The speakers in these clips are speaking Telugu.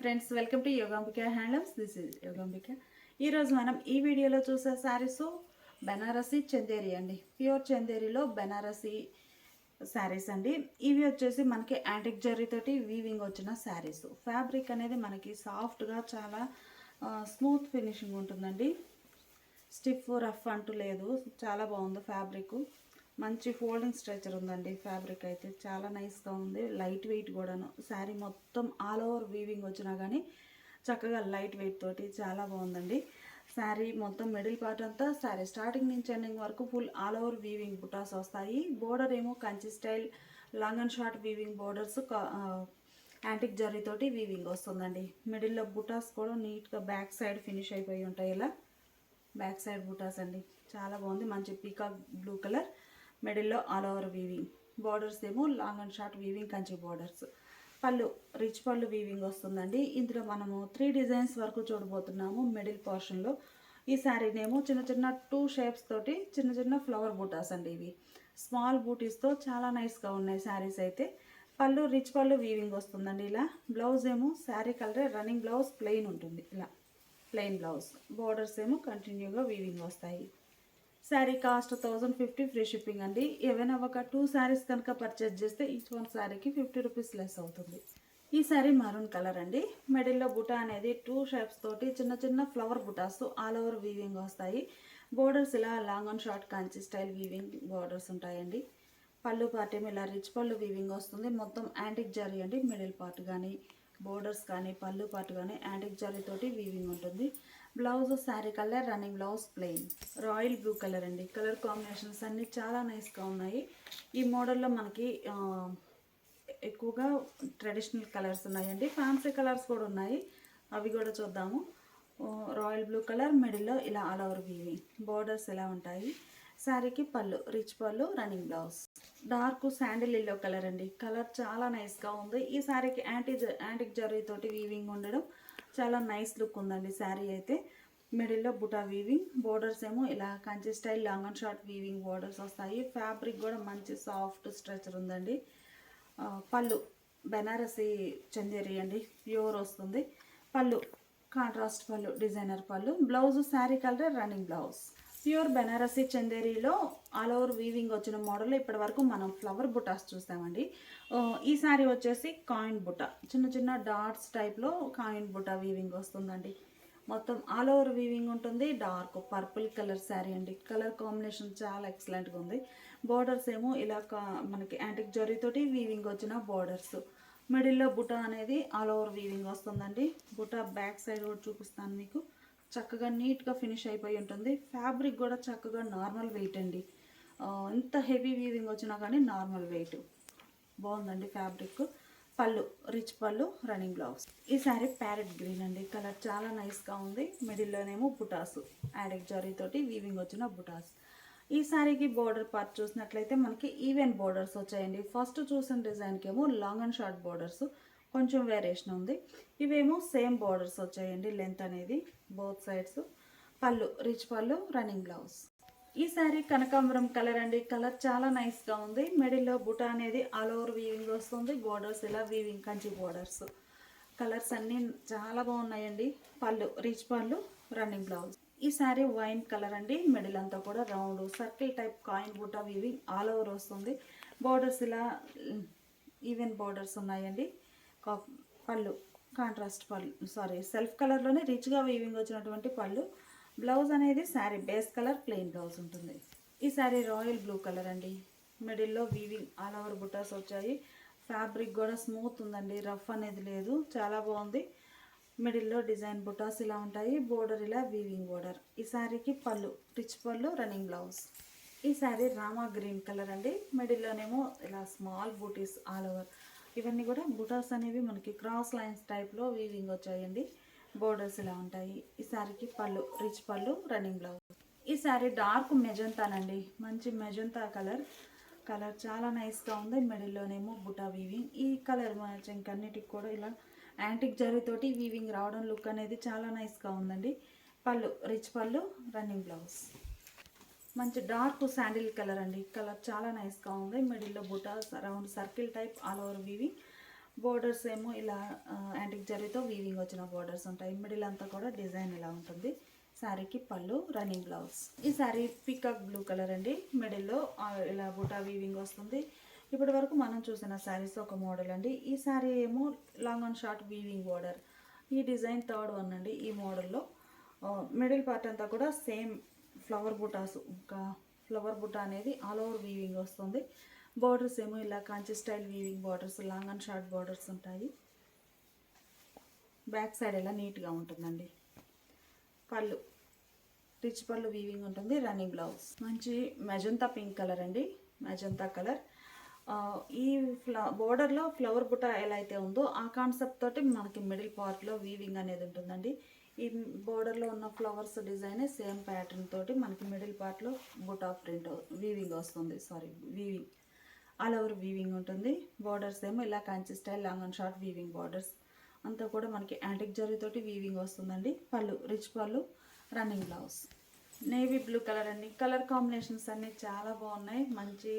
Friends welcome to Yogambika handlooms this is Yogambika ఈరోజు మనం ఈ వీడియోలో చూసే శారీస్ బెనారసి చందేరి అండి. ప్యూర్ చందేరిలో బెనారసి శారీస్ అండి. ఇవి వచ్చేసి మనకి యాంటిక్ జరీతోటి వీవింగ్ వచ్చిన శారీస్ ఫ్యాబ్రిక్ అనేది మనకి సాఫ్ట్గా చాలా స్మూత్ ఫినిషింగ్ ఉంటుందండి. స్టిఫ్ రఫ్ అంటూ లేదు. చాలా బాగుంది ఫ్యాబ్రిక్ మంచి ఫోల్డింగ్ స్ట్రెచర్ ఉందండి ఫ్యాబ్రిక్ అయితే. చాలా నైస్గా ఉంది. లైట్ వెయిట్ కూడాను. శారీ మొత్తం ఆల్ ఓవర్ వీవింగ్ వచ్చినా కానీ చక్కగా లైట్ వెయిట్ తోటి చాలా బాగుందండి. శారీ మొత్తం మిడిల్ పార్ట్ అంతా శారీ స్టార్టింగ్ నుంచి ఎండింగ్ వరకు ఫుల్ ఆల్ ఓవర్ వీవింగ్ బుటాస్ వస్తాయి. బోర్డర్ ఏమో Kanchi style long and short weaving borders antique జరీతోటి వీవింగ్ వస్తుందండి. మిడిల్లో బుటాస్ కూడా నీట్గా బ్యాక్ సైడ్ ఫినిష్ అయిపోయి ఉంటాయి ఇలా. బ్యాక్ సైడ్ బుటాస్ అండి. చాలా బాగుంది. మంచి పీకాక్ బ్లూ కలర్ మిడిల్లో ఆల్ ఓవర్ వీవింగ్ బార్డర్స్ ఏమో long and short weaving Kanchi borders. పళ్ళు రిచ్ పళ్ళు వీవింగ్ వస్తుందండి. ఇందులో మనము త్రీ డిజైన్స్ వరకు చూడబోతున్నాము మిడిల్ పోర్షన్లో ఈ శారీనేమో చిన్న చిన్న టూ షేప్స్ తోటి చిన్న చిన్న ఫ్లవర్ బూటాస్ అండి ఇవి. స్మాల్ బూటీస్తో చాలా నైస్గా ఉన్నాయి శారీస్ అయితే. పళ్ళు రిచ్ పళ్ళు వీవింగ్ వస్తుందండి ఇలా. బ్లౌజ్ ఏమో శారీ కలరే రన్నింగ్ బ్లౌజ్ ప్లెయిన్ ఉంటుంది. ఇలా ప్లెయిన్ బ్లౌజ్ బోర్డర్స్ ఏమో కంటిన్యూగా వీవింగ్ వస్తాయి. Sari cost thousand fifty free shipping అండి. ఏవైనా ఒక టూ శారీస్ కనుక పర్చేజ్ చేస్తే ఈచ్ వన్ శారీకి ఫిఫ్టీ రూపీస్ లెస్ అవుతుంది. ఈ శారీ మరూన్ కలర్ అండి. మిడిల్లో బుటా అనేది టూ షేప్స్ తోటి చిన్న చిన్న ఫ్లవర్ బుటాస్ ఆల్ ఓవర్ వీవింగ్ వస్తాయి. బోర్డర్స్ ఇలా long and short Kanchi style weaving borders ఉంటాయండి. పళ్ళు పార్టీ ఇలా రిచ్ పళ్ళు వీవింగ్ వస్తుంది. మొత్తం యాంటిక్ జరీ అండి. మిడిల్ పార్ట్ కానీ బోర్డర్స్ కానీ పళ్ళు పార్ట్ కానీ యాంటిక్ జరీ తోటి వీవింగ్ ఉంటుంది. Blouse sari colour running blouse plain royal blue colour అండి. కలర్ కాంబినేషన్స్ అన్నీ చాలా నైస్గా ఉన్నాయి. ఈ మోడల్లో మనకి ఎక్కువగా ట్రెడిషనల్ కలర్స్ ఉన్నాయండి. ఫ్యాన్సీ కలర్స్ కూడా ఉన్నాయి. అవి కూడా చూద్దాము. రాయల్ బ్లూ కలర్ మిడిల్లో ఇలా ఆల్ ఓవర్ వీవి బోర్డర్స్ ఇలా ఉంటాయి? శారీకి పళ్ళు రిచ్ పళ్ళు running blouse dark sandal yellow colour అండి. కలర్ చాలా నైస్గా ఉంది. ఈ శారీకి యాంటీ యాంటిక్ జరీ వీవింగ్ ఉండడం చాలా నైస్ లుక్ ఉందండి శారీ అయితే. మిడిల్లో బుటా వీవింగ్ బోర్డర్స్ ఏమో ఇలా Kanchi style long and short weaving borders వస్తాయి. ఫ్యాబ్రిక్ కూడా మంచి సాఫ్ట్ స్ట్రెచర్ ఉందండి. పళ్ళు బెనారసి చందేరి అండి ప్యూర్ వస్తుంది. పళ్ళు కాంట్రాస్ట్ పళ్ళు డిజైనర్ పళ్ళు. Blouse sari colour running blouse pure Banarasi చందేరీలో all over weaving వచ్చిన మోడల్లో ఇప్పటి వరకు మనం ఫ్లవర్ బుటాస్ చూస్తామండి. ఈ శారీ వచ్చేసి కాయిన్ బుట్ట చిన్న చిన్న డాట్స్ టైప్లో కాయిన్ బుట్ట వీవింగ్ వస్తుందండి. మొత్తం ఆల్ ఓవర్ వీవింగ్ ఉంటుంది. డార్క్ పర్పుల్ కలర్ శారీ అండి. కలర్ కాంబినేషన్ చాలా ఎక్సలెంట్గా ఉంది. బోర్డర్స్ ఏమో ఇలా కా- మనకి యాంటిక్ జరీతోటి వీవింగ్ వచ్చిన బోర్డర్స్ మిడిల్లో బుటా అనేది ఆల్ ఓవర్ వీవింగ్ వస్తుందండి. బుటా బ్యాక్ సైడ్ కూడా చూపిస్తాను మీకు. చక్కగా నీట్గా ఫినిష్ అయిపోయి ఉంటుంది. ఫ్యాబ్రిక్ కూడా చక్కగా నార్మల్ వెయిట్ అండి. ఎంత హెవీ వీవింగ్ వచ్చినా కానీ నార్మల్ వెయిట్. బాగుందండి ఫ్యాబ్రిక్. పళ్ళు రిచ్ పళ్ళు రన్నింగ్ బ్లౌజ్. ఈ శారీ ప్యారెట్ గ్రీన్ అండి. కలర్ చాలా నైస్గా ఉంది. మిడిల్లోనేమో బుటాస్. యాడిక్ జరీతోటి వీవింగ్ వచ్చిన బుటాస్. ఈ శారీకి బోర్డర్ పార్ట్ చూసినట్లయితే మనకి ఈవెన్ బోర్డర్స్ వచ్చాయండి. ఫస్ట్ చూసిన డిజైన్కి ఏమో లాంగ్ అండ్ షార్ట్ బోర్డర్స్. కొంచెం వేరియేషన్ ఉంది. ఇవేమో సేమ్ బార్డర్స్ వచ్చాయండి లెంత్ అనేది బోత్ సైడ్స్ పళ్ళు రిచ్ పళ్ళు రన్నింగ్ బ్లౌజ్ ఈ శారీ కనకాంబరం కలర్ అండి. కలర్ చాలా నైస్గా ఉంది. మిడిల్లో బుట అనేది ఆల్ ఓవర్ వీవింగ్ వస్తుంది. బార్డర్స్ ఇలా వీవింగ్ కంచి బోర్డర్స్ కలర్స్ అన్నీ చాలా బాగున్నాయండి. పళ్ళు రిచ్ పళ్ళు రన్నింగ్ బ్లౌజ్ ఈ శారీ వైన్ కలర్ అండి. మిడిల్ అంతా కూడా round circle type coin బుట weaving all over వస్తుంది. బోర్డర్స్ ఇలా ఈవెన్ బోర్డర్స్ ఉన్నాయండి. పళ్ళు కాంట్రాస్ట్ పళ్ళు సారీ సెల్ఫ్ కలర్లోనే రిచ్గా వీవింగ్ వచ్చినటువంటి పళ్ళు. బ్లౌజ్ అనేది sari base colour plain blouse ఉంటుంది. ఈ శారీ రాయల్ బ్లూ కలర్ అండి. మిడిల్లో వీవింగ్ ఆల్ ఓవర్ బుటాస్ వచ్చాయి. ఫ్యాబ్రిక్ కూడా స్మూత్ ఉందండి. రఫ్ అనేది లేదు. చాలా బాగుంది. మిడిల్లో డిజైన్ బుటాస్ ఇలా ఉంటాయి. బోర్డర్ ఇలా వీవింగ్ బోర్డర్ ఈ శారీకి పళ్ళు రిచ్ పళ్ళు రన్నింగ్ బ్లౌజ్ ఈ శారీ రామా గ్రీన్ కలర్ అండి. మిడిల్లోనేమో ఇలా స్మాల్ బూటీస్ ఆల్ ఓవర్ ఇవన్నీ కూడా బుటాస్ అనేవి మనకి క్రాస్ లైన్స్ టైప్లో వీవింగ్ వచ్చాయండి. బోర్డర్స్ ఇలా ఉంటాయి. ఈ శారీకి పళ్ళు రిచ్ పళ్ళు రన్నింగ్ బ్లౌజ్ ఈ శారీ డార్క్ మెజంతానండి. మంచి మెజంతా కలర్. కలర్ చాలా నైస్గా ఉంది. మిడిల్లోనేమో బుటా వీవింగ్ ఈ కలర్ ఇంకన్నిటికి కూడా ఇలా యాంటిక్ జరీతోటి వీవింగ్ రావడం లుక్ అనేది చాలా నైస్గా ఉందండి. పళ్ళు రిచ్ పళ్ళు రన్నింగ్ బ్లౌజ్ మంచి డార్క్ శాండిల్ కలర్ అండి. కలర్ చాలా నైస్గా ఉంది. మిడిల్లో buta round circle type all over weaving. Borders ఏమో ఇలా యాంటిక్ జరీతో వీవింగ్ వచ్చిన బోర్డర్స్ ఉంటాయి. మిడిల్ అంతా కూడా డిజైన్ ఇలా ఉంటుంది. శారీకి పళ్ళు రన్నింగ్ బ్లౌజ్. ఈ శారీ పికాక్ బ్లూ కలర్ అండి. మిడిల్లో ఇలా బుటా వీవింగ్ వస్తుంది. ఇప్పటి వరకు మనం చూసిన శారీస్ ఒక మోడల్ అండి. ఈ శారీ ఏమో long and short weaving border. ఈ డిజైన్ థర్డ్ వన్ అండి ఈ మోడల్లో. మిడిల్ పార్ట్ అంతా కూడా సేమ్ ఫ్లవర్ బుటాస్ ఇంకా ఫ్లవర్ బుట్ట అనేది ఆల్ ఓవర్ వీవింగ్ వస్తుంది. బోర్డర్స్ ఏమో ఇలా Kanchi style weaving borders long and short borders ఉంటాయి. బ్యాక్ సైడ్ ఇలా నీట్గా ఉంటుందండి. పళ్ళు రిచ్ పళ్ళు వీవింగ్ ఉంటుంది రన్నింగ్ బ్లౌజ్ మంచి మెజంతా పింక్ కలర్ అండి మెజంతా కలర్ ఈ ఫ్ల బోర్డర్లో ఫ్లవర్ బుట్ట ఎలా అయితే ఉందో ఆ కాన్సెప్ట్ తోటి మనకి మిడిల్ పార్ట్లో వీవింగ్ అనేది ఉంటుందండి. ఈ బోర్డర్లో ఉన్న ఫ్లవర్స్ డిజైనే సేమ్ ప్యాటర్న్ తోటి మనకి మిడిల్ పార్ట్లో బుటా ప్రింట్ వీవింగ్ వస్తుంది. Sari weaving all over weaving ఉంటుంది. బార్డర్స్ ఏమో ఇలా Kanchi style long and short weaving borders అంతా కూడా మనకి యాంటిక్ జరీతోటి వీవింగ్ వస్తుందండి. పళ్ళు రిచ్ పళ్ళు running blouse navy blue colour అండి. కలర్ కాంబినేషన్స్ అన్నీ చాలా బాగున్నాయి. మంచి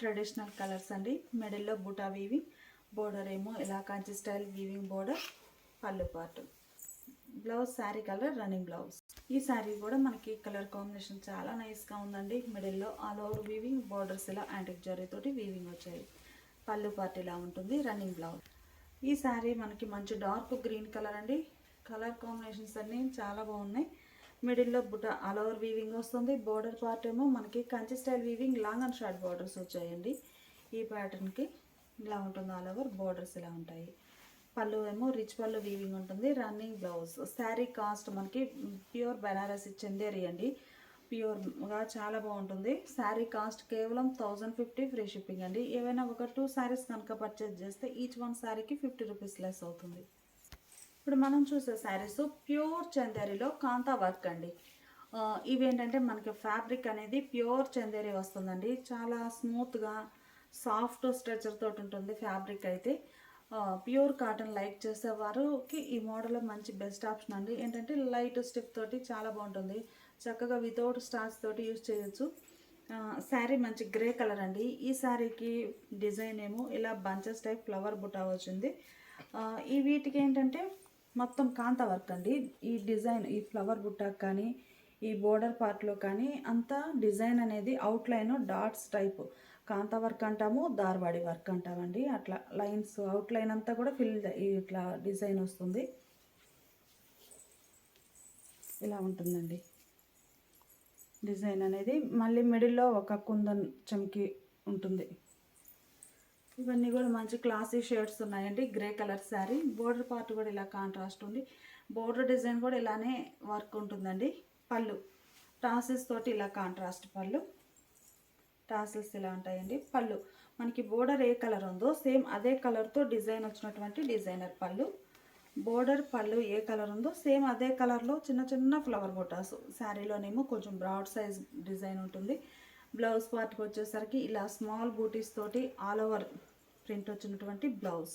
ట్రెడిషనల్ కలర్స్ అండి. మిడిల్లో బుటా వీవింగ్ బోర్డర్ ఏమో ఇలా కంచి స్టైల్ వీవింగ్ బోర్డర్ పళ్ళు part blouse sari colour running blouse. ఈ శారీ కూడా మనకి కలర్ కాంబినేషన్ చాలా నైస్గా ఉందండి. మిడిల్లో ఆల్ ఓవర్ వీవింగ్ బార్డర్స్ ఇలా యాంటిక్ జరీతోటి వీవింగ్ వచ్చాయి. పళ్ళు పార్ట్ ఇలా ఉంటుంది రన్నింగ్ బ్లౌజ్. ఈ శారీ మనకి మంచి డార్క్ గ్రీన్ కలర్ అండి. కలర్ కాంబినేషన్స్ అన్నీ చాలా బాగున్నాయి. మిడిల్లో బుట్ట ఆల్ ఓవర్ వీవింగ్ వస్తుంది. బోర్డర్ పార్ట్ ఏమో మనకి Kanchi style weaving long and short borders వచ్చాయండి. ఈ ప్యాటర్న్కి ఇలా ఉంటుంది ఆల్ ఓవర్ బార్డర్స్ ఇలా ఉంటాయి. పళ్ళు ఏమో రిచ్ పళ్ళు వీవింగ్ ఉంటుంది. Running blouse. శారీ కాస్ట్ మనకి ప్యూర్ బెనారసి చందేరి అండి. ప్యూర్గా చాలా బాగుంటుంది. శారీ కాస్ట్ కేవలం థౌజండ్ ఫిఫ్టీ ఫ్రీ షిప్పింగ్ అండి. ఏవైనా ఒక టూ శారీస్ కనుక పర్చేజ్ చేస్తే ఈచ్ వన్ శారీకి ఫిఫ్టీ రూపీస్ లెస్ అవుతుంది. ఇప్పుడు మనం చూసే శారీస్ ప్యూర్ చందేరిలో కాంతా వర్క్ అండి. ఇవేంటంటే మనకి ఫ్యాబ్రిక్ అనేది ప్యూర్ చందేరి వస్తుందండి. చాలా స్మూత్గా సాఫ్ట్ స్ట్రెచర్ తోటి ఉంటుంది ఫ్యాబ్రిక్ అయితే. ప్యూర్ కాటన్ లైక్ చేసేవారికి ఈ మోడల్ మంచి బెస్ట్ ఆప్షన్ అండి. ఏంటంటే లైట్ స్టిప్ తోటి చాలా బాగుంటుంది. చక్కగా వితౌట్ స్టార్స్ తోటి యూజ్ చేయొచ్చు. శారీ మంచి గ్రే కలర్ అండి. ఈ శారీకి డిజైన్ ఏమో ఇలా బంచెస్ టైప్ ఫ్లవర్ బుటా వచ్చింది. ఈ వీటికి ఏంటంటే మొత్తం కాంత వర్క్ అండి. ఈ డిజైన్ ఈ ఫ్లవర్ బుట్టాకు కానీ ఈ బోర్డర్ పార్ట్లో కానీ అంతా డిజైన్ అనేది అవుట్లైన్ డాట్స్ టైప్. కాంత వర్క్ అంటాము దార్వాడి వర్క్ అంటామండి అట్లా లైన్స్ అవుట్లైన్ అంతా కూడా ఫిల్ ఇట్లా డిజైన్ వస్తుంది. ఇలా ఉంటుందండి. డిజైన్ అనేది మళ్ళీ మిడిల్లో ఒక కుందన్ చమ్కి ఉంటుంది. ఇవన్నీ కూడా మంచి క్లాసీ షేడ్స్ ఉన్నాయండి. Grey colour sari. Border part కూడా ఇలా కాంట్రాస్ట్ ఉంది. బోర్డర్ డిజైన్ కూడా ఇలానే వర్క్ ఉంటుందండి. పళ్ళు. టాసిల్స్ తోటి ఇలా కాంట్రాస్ట్ పళ్ళు. టాసిల్స్ ఇలా ఉంటాయండి? పళ్ళు. మనకి బోర్డర్ ఏ కలర్ ఉందో సేమ్ అదే కలర్తో డిజైన్ వచ్చినటువంటి డిజైనర్ పళ్ళు. బోర్డర్ పళ్ళు ఏ కలర్ ఉందో సేమ్ అదే కలర్లో చిన్న చిన్న ఫ్లవర్ బొటాస్. శారీలోనేమో కొంచెం బ్రాడ్ సైజ్ డిజైన్ ఉంటుంది. బ్లౌజ్ పార్ట్కి వచ్చేసరికి ఇలా స్మాల్ బూటీస్ తోటి ఆల్ ఓవర్ ప్రింట్ వచ్చినటువంటి బ్లౌజ్.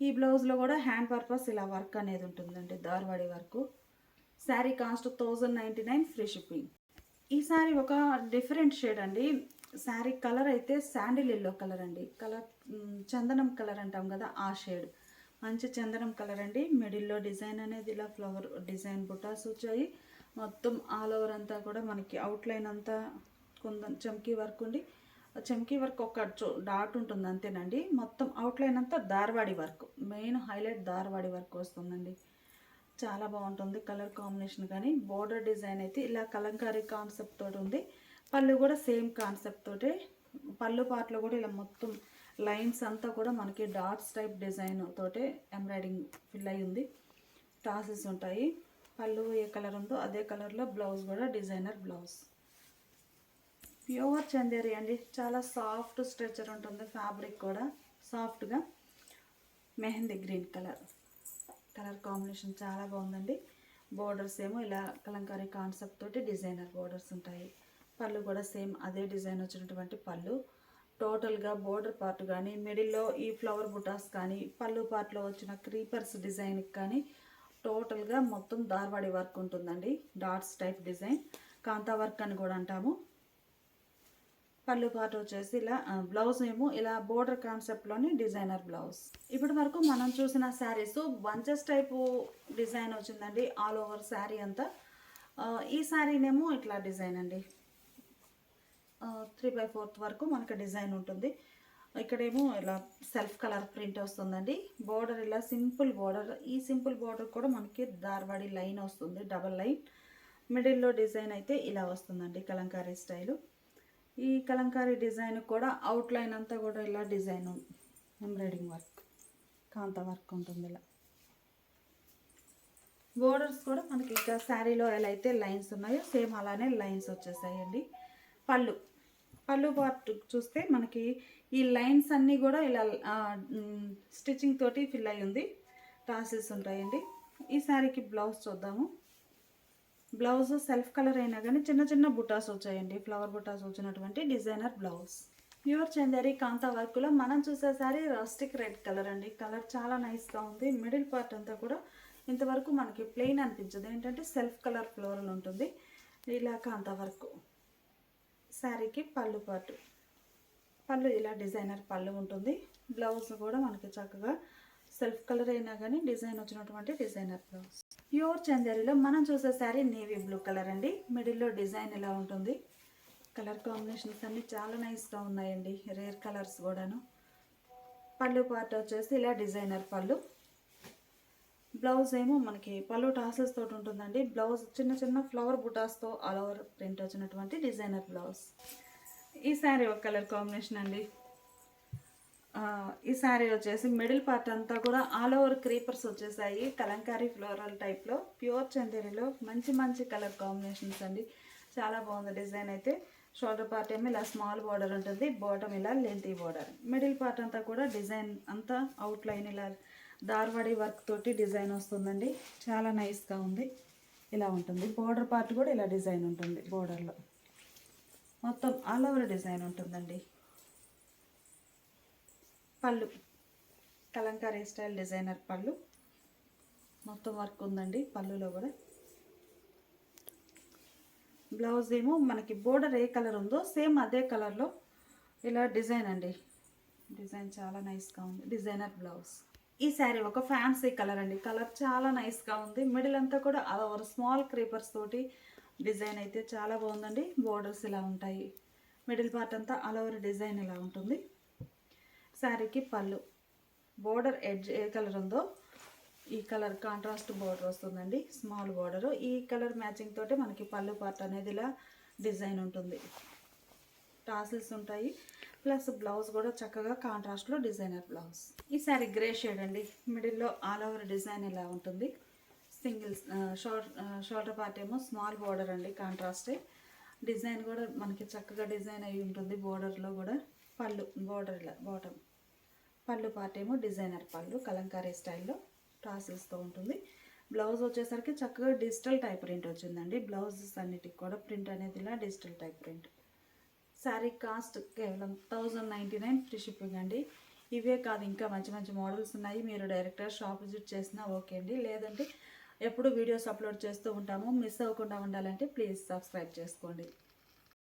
ఈ బ్లౌజ్లో కూడా హ్యాండ్ పర్పస్ ఇలా వర్క్ అనేది ఉంటుందండి దార్వాడి work. Sari cost thousand ninety nine free shipping. ఈ ఒక డిఫరెంట్ షేడ్ అండి. శారీ కలర్ అయితే శాండిల్ ఎల్లో కలర్ అండి. కలర్ చందనం కలర్ అంటాం కదా ఆ షేడ్. మంచి చందనం కలర్ అండి. మిడిల్లో డిజైన్ అనేది ఇలా ఫ్లవర్ డిజైన్ బుటాస్ వచ్చాయి. మొత్తం ఆల్ ఓవర్ అంతా కూడా మనకి అవుట్లైన్ అంతా కొంత చమ్కీ వర్క్ ఉండి చమ్కీ వర్క్ ఒక చో- డాట్ ఉంటుంది అంతేనండి. మొత్తం అవుట్లైన్ అంతా దార్వాడి వర్క్. మెయిన్ హైలైట్ దార్వాడి వర్క్ వస్తుందండి. చాలా బాగుంటుంది కలర్ కాంబినేషన్ కానీ. బోర్డర్ డిజైన్ అయితే ఇలా కలంకారీ కాన్సెప్ట్ తోటి ఉంది. పళ్ళు కూడా సేమ్ కాన్సెప్ట్ తోటి. పళ్ళు పాటలో కూడా ఇలా మొత్తం లైన్స్ అంతా కూడా మనకి డాట్స్ టైప్ డిజైన్ తోటే ఎంబ్రాయిడింగ్ ఫిల్ అయి ఉంది. టాసెస్ ఉంటాయి. పళ్ళు ఏ కలర్ ఉందో అదే కలర్లో బ్లౌజ్ కూడా డిజైనర్ బ్లౌజ్ ప్యూర్ చందేరి అండి. చాలా సాఫ్ట్ స్ట్రెచర్ ఉంటుంది ఫ్యాబ్రిక్ కూడా. సాఫ్ట్గా mehndi green colour colour combination చాలా బాగుందండి. బోర్డర్స్ ఏమో ఇలా కలంకారీ కాన్సెప్ట్ తోటి డిజైనర్ బోర్డర్స్ ఉంటాయి. పళ్ళు కూడా సేమ్ అదే డిజైన్ వచ్చినటువంటి పళ్ళు. టోటల్గా బోర్డర్ పార్ట్ కానీ మిడిల్లో ఈ ఫ్లవర్ బుటాస్ కానీ పళ్ళు పార్ట్లో వచ్చిన క్రీపర్స్ డిజైన్కి కానీ టోటల్గా మొత్తం దార్వాడి వర్క్ ఉంటుందండి. Dots type design kantha work అని కూడా అంటాము. పళ్ళు పాటు వచ్చేసి ఇలా బ్లౌజ్ ఏమో ఇలా బోర్డర్ కాన్సెప్ట్లోని డిజైనర్ బ్లౌజ్ ఇప్పటి వరకు మనం చూసిన శారీస్ బంచెస్ టైపు డిజైన్ వచ్చిందండి. ఆల్ ఓవర్ శారీ అంతా. ఈ శారీనేమో ఇట్లా డిజైన్ అండి. త్రీ బై ఫోర్త్ వరకు మనకు డిజైన్ ఉంటుంది. ఇక్కడేమో ఇలా సెల్ఫ్ కలర్ ప్రింట్ వస్తుందండి. బోర్డర్ ఇలా సింపుల్ బోర్డర్ ఈ సింపుల్ బోర్డర్ కూడా మనకి దార్వాడి లైన్ వస్తుంది డబల్ లైన్ మిడిల్లో డిజైన్ అయితే ఇలా వస్తుందండి కలంకారీ స్టైలు ఈ కలంకారీ డిజైన్ కూడా అవుట్ లైన్ అంతా కూడా ఇలా design embroidering work kantha work ఉంటుంది ఇలా. బోర్డర్స్ కూడా మనకి ఇంకా శారీలో ఎలా అయితే లైన్స్ ఉన్నాయో సేమ్ అలానే లైన్స్ వచ్చేసాయండి. పళ్ళు పళ్ళు పార్ట్ చూస్తే మనకి ఈ లైన్స్ అన్నీ కూడా ఇలా స్టిచ్చింగ్ తోటి ఫిల్ అయి ఉంది టాసెస్ ఉంటాయండి. ఈ శారీకి బ్లౌజ్ చూద్దాము. బ్లౌజ్ సెల్ఫ్ కలర్ అయినా కానీ చిన్న చిన్న బుటాస్ వచ్చాయండి. ఫ్లవర్ బుటాస్ వచ్చినటువంటి designer blouse. Pure Chanderi kantha వర్క్లో మనం చూసే రాస్టిక్ రెడ్ కలర్ అండి. కలర్ చాలా నైస్గా ఉంది. మిడిల్ పార్ట్ అంతా కూడా ఇంతవరకు మనకి ప్లెయిన్ అనిపించదు. ఏంటంటే సెల్ఫ్ కలర్ ఫ్లోరల్ ఉంటుంది. ఇలా కాంతా వర్క్ శారీకి పళ్ళు పాటు. పళ్ళు ఇలా డిజైనర్ పళ్ళు ఉంటుంది. బ్లౌజ్ కూడా మనకి చక్కగా సెల్ఫ్ కలర్ అయినా కానీ డిజైన్ వచ్చినటువంటి డిజైనర్ బ్లౌజ్. ప్యూర్ చందేరిలో మనం చూసే శారీ నేవీ బ్లూ కలర్ అండి. మిడిల్లో డిజైన్ ఇలా ఉంటుంది. కలర్ కాంబినేషన్స్ అన్నీ చాలా నైస్గా ఉన్నాయండి. రేర్ కలర్స్ కూడాను. పళ్ళు పార్ట్ వచ్చేసి ఇలా డిజైనర్ పళ్ళు. బ్లౌజ్ ఏమో మనకి పళ్ళు టాసెస్ తోటి ఉంటుందండి. బ్లౌజ్ చిన్న చిన్న ఫ్లవర్ బుటాస్తో ఆల్ ఓవర్ ప్రింట్ వచ్చినటువంటి డిజైనర్ బ్లౌజ్. ఈ శారీ ఒక కలర్ కాంబినేషన్ అండి. ఈ శారీ వచ్చేసి మిడిల్ పార్ట్ అంతా కూడా ఆల్ ఓవర్ క్రీపర్స్ వచ్చేసాయి. కలంకారీ ఫ్లోరల్ టైప్లో ప్యూర్ చందేరిలో మంచి మంచి కలర్ కాంబినేషన్స్ అండి. చాలా బాగుంది డిజైన్ అయితే. షోల్డర్ పార్ట్ ఏమో ఇలా స్మాల్ బార్డర్ ఉంటుంది బాటమ్ ఇలా లెంతీ బార్డర్ మిడిల్ పార్ట్ అంతా కూడా డిజైన్ అంతా అవుట్ లైన్ ఇలా దార్వాడి వర్క్ తోటి డిజైన్ వస్తుందండి. చాలా నైస్గా ఉంది. ఇలా ఉంటుంది. బార్డర్ పార్ట్ కూడా ఇలా డిజైన్ ఉంటుంది బార్డర్లో మొత్తం ఆల్ ఓవర్ డిజైన్ ఉంటుందండి. పళ్ళు. కలంకారీ స్టైల్ డిజైనర్ పళ్ళు. మొత్తం వర్క్ ఉందండి పళ్ళులో కూడా. బ్లౌజ్ ఏమో మనకి బోర్డర్ ఏ కలర్ ఉందో సేమ్ అదే కలర్లో ఇలా డిజైన్ అండి. డిజైన్ చాలా నైస్గా ఉంది. డిజైనర్ బ్లౌజ్ ఈ శారీ ఒక ఫ్యాన్సీ కలర్ అండి. కలర్ చాలా నైస్గా ఉంది. మిడిల్ అంతా కూడా అదొక స్మాల్ క్రీపర్స్ తోటి డిజైన్ అయితే చాలా బాగుందండి. బోర్డర్స్ ఇలా ఉంటాయి. మిడిల్ పార్ట్ అంతా అలవరి డిజైన్ ఇలా ఉంటుంది. శారీకి పళ్ళు. బోర్డర్ ఎడ్జ్ ఏ కలర్ ఉందో ఈ కలర్ కాంట్రాస్ట్ బోర్డర్ వస్తుందండి. Small border. ఈ కలర్ మ్యాచింగ్ తోటి మనకి పళ్ళు పార్ట్ అనేది ఇలా డిజైన్ ఉంటుంది. టాసిల్స్ ఉంటాయి. ప్లస్ బ్లౌజ్ కూడా చక్కగా కాంట్రాస్ట్లో డిజైనర్ బ్లౌజ్. ఈ శారీ గ్రే షేడ్ అండి. మిడిల్లో ఆల్ ఓవర్ డిజైన్ ఇలా ఉంటుంది. సింగిల్ షార్ట్ షోల్డర్ పార్ట్ ఏమో స్మాల్ బోర్డర్ అండి కాంట్రాస్టే. డిజైన్ కూడా మనకి చక్కగా డిజైన్ అయి ఉంటుంది బోర్డర్లో కూడా. పళ్ళు బోర్డర్ ఇలా బాటమ్. పళ్ళు పార్ట్ ఏమో డిజైనర్ పళ్ళు కలంకారీ స్టైల్లో టాసిల్స్తో ఉంటుంది. బ్లౌజ్ వచ్చేసరికి చక్కగా డిజిటల్ టైప్ ప్రింట్ వచ్చిందండి. బ్లౌజెస్ అన్నిటికి కూడా ప్రింట్ అనేది ఇలా digital type print sari cost కేవలం thousand ninety nine free shipping అండి. ఇవే కాదు ఇంకా మంచి మంచి మోడల్స్ ఉన్నాయి. మీరు డైరెక్ట్గా షాప్ విజిట్ చేసినా ఓకే అండి. లేదంటే ఎప్పుడు వీడియోస్ అప్లోడ్ చేస్తూ ఉంటాము. మిస్ అవ్వకుండా ఉండాలంటే ప్లీజ్ సబ్స్క్రైబ్ చేసుకోండి.